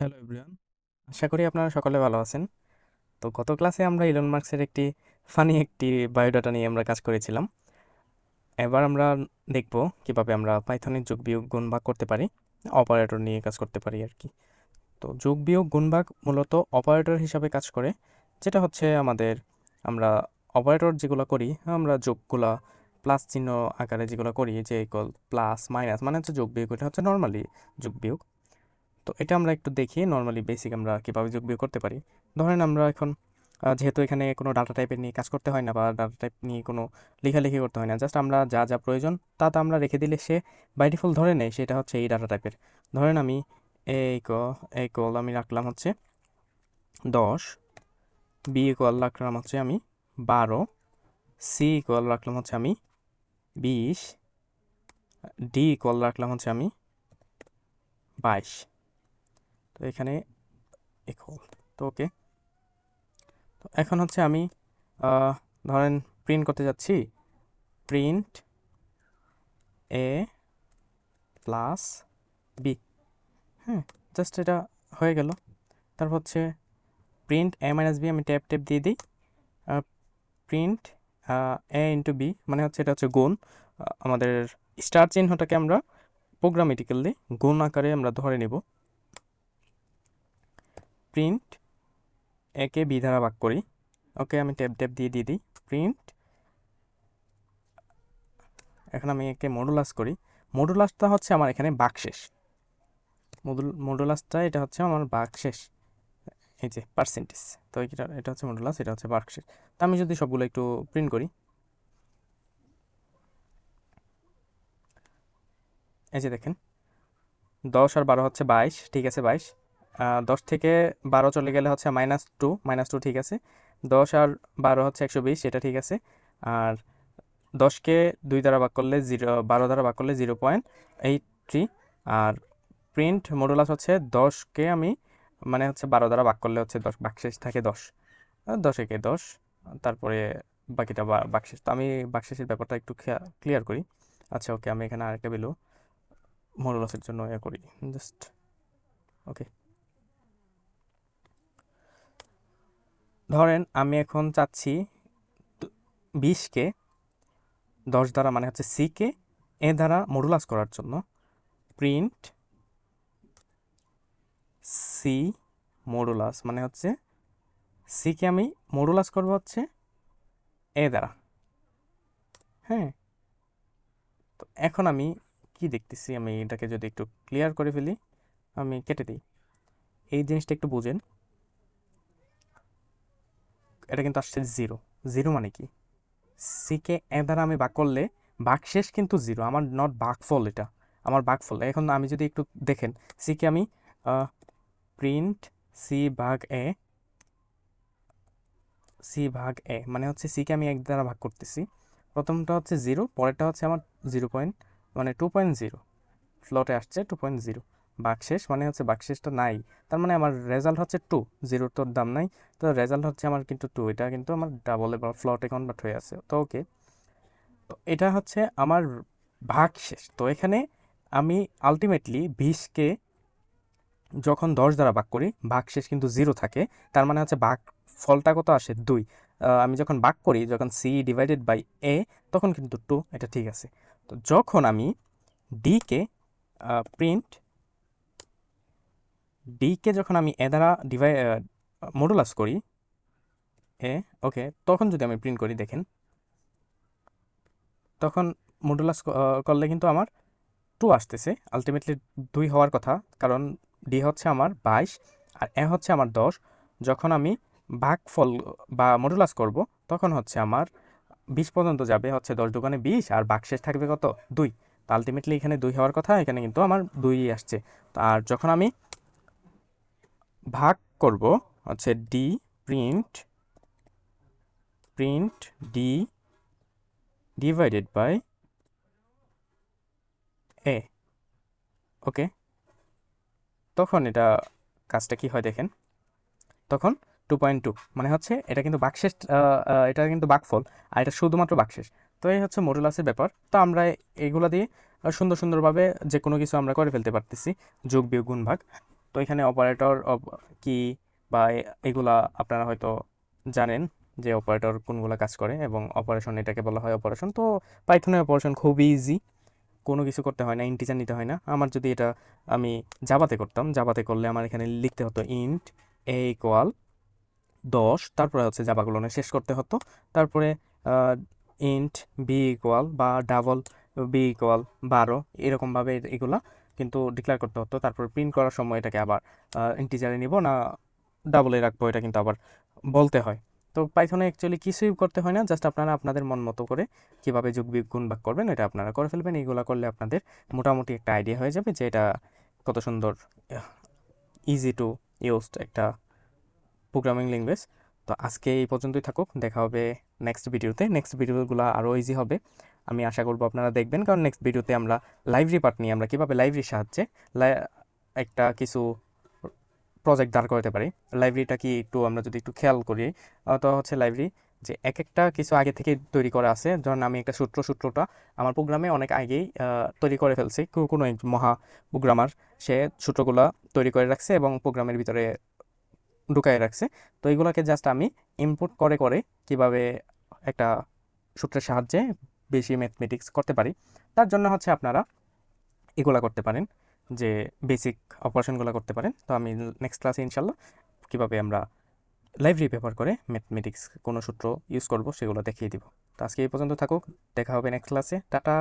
Hello everyone আশা করি আপনারা সকলে ভালো আছেন। তো গত ক্লাসে আমরা ইলন মার্কসের একটি ফানি একটি বায়োডাটা নিয়ে আমরা কাজ করেছিলাম। এবার আমরা দেখব কীভাবে আমরা পাইথনের যোগ বিয়োগ গুণ ভাগ করতে পারি অপারেটর নিয়ে কাজ করতে পারি আর কি। তো যোগ বিয়োগ গুণ ভাগ মূলত অপারেটর হিসাবে কাজ করে, যেটা হচ্ছে আমাদের আমরা অপারেটর যেগুলো করি, আমরা যোগগুলা প্লাস চিহ্ন আকারে যেগুলো করি, যে ইকুয়াল প্লাস মাইনাস মানে হচ্ছে যোগ বিয়োগ, এটা হচ্ছে নর্মালি যোগ বিয়োগ। তো এটা আমরা একটু দেখি নর্মালি বেসিক আমরা কীভাবে যোগ বিয়োগ করতে পারি। ধরেন আমরা এখন যেহেতু এখানে কোনো ডাটা টাইপের নিয়ে কাজ করতে হয় না বা ডাটা টাইপ নিয়ে কোনো লেখালেখি করতে হয় না জাস্ট আমরা যা যা প্রয়োজন তা তা আমরা রেখে দিলে সে বাই ডিফল্ট ধরে নেয়, সেটা হচ্ছে এই ডাটা টাইপের ধরেন আমি এই ক এই কল আমি রাখলাম হচ্ছে দশ বি ইকুয়াল রাখলাম হচ্ছে আমি বারো সি ইকুয়াল রাখলাম হচ্ছে আমি বিশ ডি ইকুয়াল রাখলাম হচ্ছে আমি বাইশ। তো এখানে ইকুয়াল তো ওকে তো এখন হচ্ছে আমি ধরেন প্রিন্ট করতে যাচ্ছি প্রিন্ট এ প্লাস বি হ্যাঁ জাস্ট এটা হয়ে গেল। তারপর হচ্ছে প্রিন্ট এ মাইনাস বি আমি ট্যাপ ট্যাপ দিয়ে দিই প্রিন্ট এ ইন্টু বি মানে হচ্ছে এটা হচ্ছে গুণ আমাদের স্টার চিহ্নটাকে আমরা প্রোগ্রামেটিক্যালি গুণ আকারে আমরা ধরে নেব। প্রিন্ট একে বি দ্বারা ভাগ করি। ওকে আমি ট্যাপ ট্যাপ দিয়ে দিয়ে দিই। প্রিন্ট এখন আমি একে মডুলাস করি। মডুলাসটা হচ্ছে আমার এখানে বাকশেষ। মডুল মডুলাসটা এটা হচ্ছে আমার বাকশেষ। এই যে পার্সেন্টেজ তো এটা এটা হচ্ছে মডুলাস এটা হচ্ছে বাকশেষ। তো আমি যদি সবগুলো একটু প্রিন্ট করি। এই যে দেখেন। দশ আর বারো হচ্ছে বাইশ। ঠিক আছে, বাইশ। দশ থেকে বারো চলে গেলে হচ্ছে মাইনাস টু মাইনাস টু ঠিক আছে। দশ আর বারো হচ্ছে একশো বিশ, এটা ঠিক আছে। আর দশকে দুই দ্বারা ভাগ করলে জিরো, বারো দ্বারা ভাগ করলে জিরো পয়েন্ট এইট থ্রি আর প্রিন্ট মডুলাস হচ্ছে দশকে আমি মানে হচ্ছে বারো দ্বারা ভাগ করলে হচ্ছে দশ বাকশেষ থাকে দশ। দশ একে দশ, তারপরে বাকিটা বা- বাকশেষ তো আমি বাকশেষের ব্যাপারটা একটু ক্লিয়ার করি। আচ্ছা ওকে, আমি এখানে আরেকটা বেলু মডুলাসের জন্য ইয়ে করি। জাস্ট ওকে ধরেন আমি এখন চাচ্ছি বিশকে দশ দ্বারা মানে হচ্ছে সিকে এ দ্বারা মডুলাস করার জন্য প্রিন্ট সি মডুলাস মানে হচ্ছে সিকে আমি মডুলাস করব হচ্ছে এ দ্বারা। হ্যাঁ? তো এখন আমি কি দেখতেছি? আমি এটাকে যদি একটু ক্লিয়ার করে ফেলি, আমি কেটে দিই। এই জিনিসটা একটু বুঝেন। এটা কিন্তু আসছে জিরো জিরো মানে কি? সিকে এ দ্বারা আমি ভাগ করলে ভাগশেষ কিন্তু জিরো আমার নট ভাগফল এটা। আমার ভাগফল এখন আমি যদি একটু দেখেন সিকে আমি প্রিন্ট সি ভাগ এ সি ভাগ এ মানে হচ্ছে সিকে আমি এক দ্বারা ভাগ করতেছি। প্রথমটা হচ্ছে জিরো পরেরটা হচ্ছে আমার জিরো পয়েন্ট মানে টু পয়েন্ট জিরো ফ্লোটে আসছে টু পয়েন্ট জিরো বাকশেষ মানে হচ্ছে বাকশেষটা নাই। তার মানে আমার রেজাল্ট হচ্ছে টু জিরোর তোর দাম নাই। তো রেজাল্ট হচ্ছে আমার কিন্তু টু এটা কিন্তু আমার ডাবল এবার ফ্লটে কনভার্ট হয়ে আছে। তো ওকে তো এটা হচ্ছে আমার ভাগ শেষ তো এখানে আমি আলটিমেটলি বিশকে যখন দশ দ্বারা ভাগ করি ভাগ শেষ কিন্তু জিরো থাকে। তার মানে হচ্ছে ভাগ ফলটা কত আসে? দুই। আমি যখন ভাগ করি, যখন সি ডিভাইডেড বাই এ তখন কিন্তু টু এটা ঠিক আছে। তো যখন আমি ডিকে প্রিন্ট ডিকে যখন আমি এ দ্বারা ডিভাই মডুলাস করি এ ওকে তখন যদি আমি প্রিন্ট করি, দেখেন, তখন মডুলাস করলে কিন্তু আমার টু আসতেছে। আলটিমেটলি দুই হওয়ার কথা, কারণ ডি হচ্ছে আমার বাইশ আর এ হচ্ছে আমার দশ। যখন আমি ভাগফল, বা মডুলাস করব, তখন হচ্ছে আমার বিশ পর্যন্ত যাবে, হচ্ছে দশ দোকানে বিশ আর বাকশেষ থাকবে কত? দুই। তো আলটিমেটলি এখানে দুই হওয়ার কথা, এখানে কিন্তু আমার দুই আসছে। আর যখন আমি ভাগ করব, হচ্ছে D print print D divided by A okay তখন এটা কাজটা কি হয় দেখেন? তখন টু পয়েন্ট টু মানে হচ্ছে এটা কিন্তু বাকশেষ এটা কিন্তু বাকফল, আর এটা শুধুমাত্র বাকশেষ তো এই হচ্ছে মডুলাসের ব্যাপার। তো আমরা এগুলো দিয়ে সুন্দর সুন্দরভাবে যে কোনো কিছু আমরা করে ফেলতে পারতেছি, যোগ, বিয়োগ, গুণ, ভাগ। তো এখানে অপারেটর কি বা এগুলা আপনারা হয়তো জানেন যে অপারেটর কোনগুলো কাজ করে এবং অপারেশন এটাকে বলা হয় অপারেশন তো পাইথনের অপারেশন খুবই ইজি কোনো কিছু করতে হয় না ইন্টিজার নিতে হয় না। আমার যদি এটা আমি জাবাতে করতাম জাভাতে করলে আমার এখানে লিখতে হতো ইন্ট এ ইকুয়াল দশ, তারপরে হচ্ছে জাভাগুলো শেষ করতে হতো। তারপরে ইন্ট বি ইকুয়াল বা ডাবল বি ইকুয়াল বারো, এরকমভাবে এগুলা কিন্তু ডিক্লেয়ার করতে হতো। তারপর প্রিন্ট করার সময় এটাকে আবার ইন্টিজারে নিব না ডাবলে রাখব, এটা কিন্তু আবার বলতে হয়। তো পাইথনে অ্যাকচুয়ালি কিছুই করতে হয় না জাস্ট আপনারা আপনাদের মন মতো করে কীভাবে যোগ গুণ ভাগ করবেন, এটা আপনারা করে ফেলবেন। এইগুলা করলে আপনাদের মোটামুটি একটা আইডিয়া হয়ে যাবে যে এটা কত সুন্দর ইজি টু ইউজড একটা প্রোগ্রামিং ল্যাঙ্গুয়েজ তো আজকে এই পর্যন্তই থাকুক, দেখা হবে নেক্সট ভিডিওতে নেক্সট ভিডিওগুলো আরও ইজি হবে। আমি আশা করব আপনারা দেখবেন। কারণ নেক্সট ভিডিওতে আমরা লাইব্রেরি পার্ট নিয়ে আমরা কীভাবে লাইব্রেরির সাহায্যে একটা কিছু প্রজেক্ট দাঁড় করাতে পারি। লাইব্রেরিটা কি একটু আমরা যদি একটু খেয়াল করি তো হচ্ছে লাইব্রেরি যে এক একটা কিছু আগে থেকে তৈরি করা আছে। ধরুন আমি একটা সূত্র, সূত্রটা আমার প্রোগ্রামে অনেক আগেই তৈরি করে ফেলছি। কোনো এক মহা প্রোগ্রামার সে সূত্রগুলো তৈরি করে রাখছে এবং প্রোগ্রামের ভিতরে ঢুকায় রাখছে। তো এগুলোকে জাস্ট আমি ইনপুট করে করে কীভাবে একটা সূত্রের সাহায্যে বেশি ম্যাথমেটিক্স করতে পারি। তার জন্য হচ্ছে আপনারা এগুলা করতে পারেন, যে বেসিক অপারেশনগুলো করতে পারেন। তো আমি নেক্সট ক্লাসে ইনশাল্লাহ কীভাবে আমরা লাইব্রেরি ব্যবহার করে ম্যাথমেটিক্স কোনো সূত্র ইউজ করব সেগুলো দেখিয়ে দিব। তো আজকে এই পর্যন্ত থাকুক, দেখা হবে নেক্সট ক্লাসে টাটা!